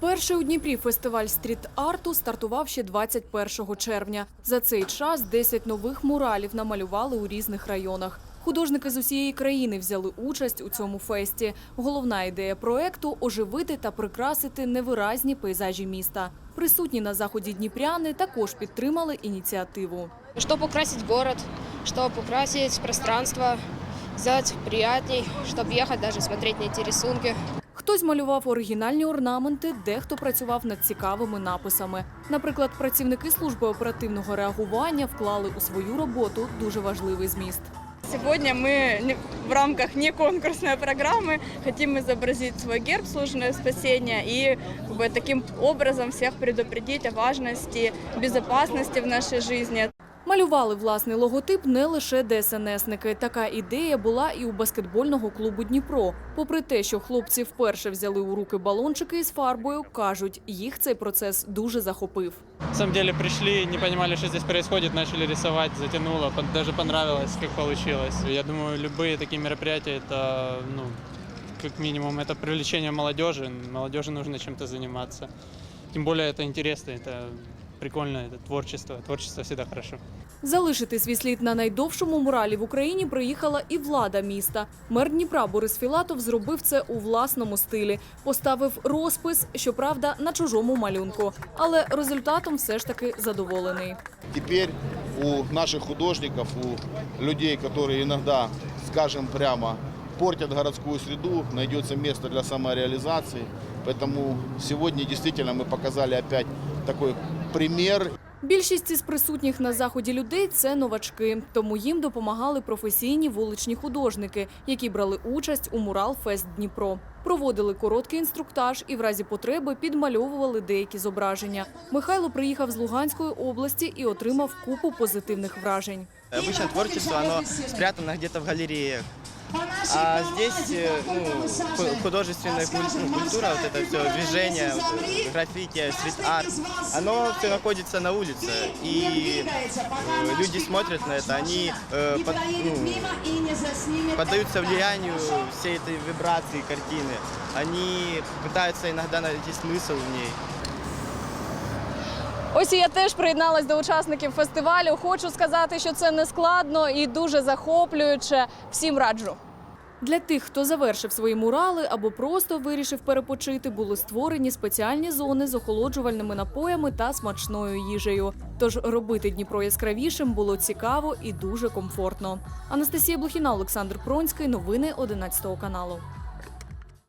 Перший у Дніпрі фестиваль стріт-арту стартував ще 21 червня. За цей час 10 нових муралів намалювали у різних районах. Художники з усієї країни взяли участь у цьому фесті. Головна ідея проекту оживити та прикрасити невиразні пейзажі міста. Присутні на заході дніпряни також підтримали ініціативу. Чтобы украсить город, чтобы украсить пространство, сделать приятней, чтобы ехать даже смотреть на эти рисунки. Хтось малював оригінальні орнаменти, дехто працював над цікавими написами. Наприклад, працівники служби оперативного реагування вклали у свою роботу дуже важливий зміст. Сегодня мы не- в рамках не конкурсной программы хотим изобразить свой герб «Служебное спасение» и как бы, таким образом всех предупредить о важности безопасности в нашей жизни. Малювали власний логотип не лише ДСНСники. Така ідея була і у баскетбольного клубу Дніпро. Попри те, що хлопці вперше взяли у руки балончики із фарбою, кажуть, їх цей процес дуже захопив. На самом деле пришли, не понимали, что здесь происходит, начали рисовать, затянуло, пон- даже понравилось, как получилось. Я думаю, любые такие мероприятия, это, ну, как минимум, это привлечение молодежи. Молодежи нужно чем-то заниматься. Тем более это интересно, это прикольно, это творчество. Творчество всегда хорошо. Залишити свій слід на найдовшому муралі в Україні приїхала і влада міста. Мер Дніпра Борис Філатов зробив це у власному стилі. Поставив розпис, щоправда, на чужому малюнку. Але результатом все ж таки задоволений. Теперь у наших художников, у людей, которые иногда, скажем прямо, портят городскую среду, найдется место для самореализации. Поэтому сегодня действительно мы показали опять такой пример Більшість із присутніх на заході людей це новачки, тому їм допомагали професійні вуличні художники, які брали участь у мурал Фест Дніпро. Проводили короткий інструктаж і в разі потреби підмальовували деякі зображення. Михайло приїхав з Луганської області і отримав купу позитивних вражень. Обычно творчество, оно спрятано где-то в галереях. А здесь э, ну, ху- художественная куль- культура, вот это все движение, граффити, стрит-арт, оно все находится на улице. И э, люди смотрят на это, они э, под- ну, поддаются влиянию всей этой вибрации картины. Они пытаются иногда найти смысл в ней. Ось я теж приєдналась до учасників фестивалю. Хочу сказати, що це не складно і дуже захоплююче. Всім раджу. Для тих, хто завершив свої мурали або просто вирішив перепочити, були створені спеціальні зони з охолоджувальними напоями та смачною їжею. Тож робити Дніпро яскравішим було цікаво і дуже комфортно. Анастасія Блохіна, Олександр Пронський. Новини 11 каналу.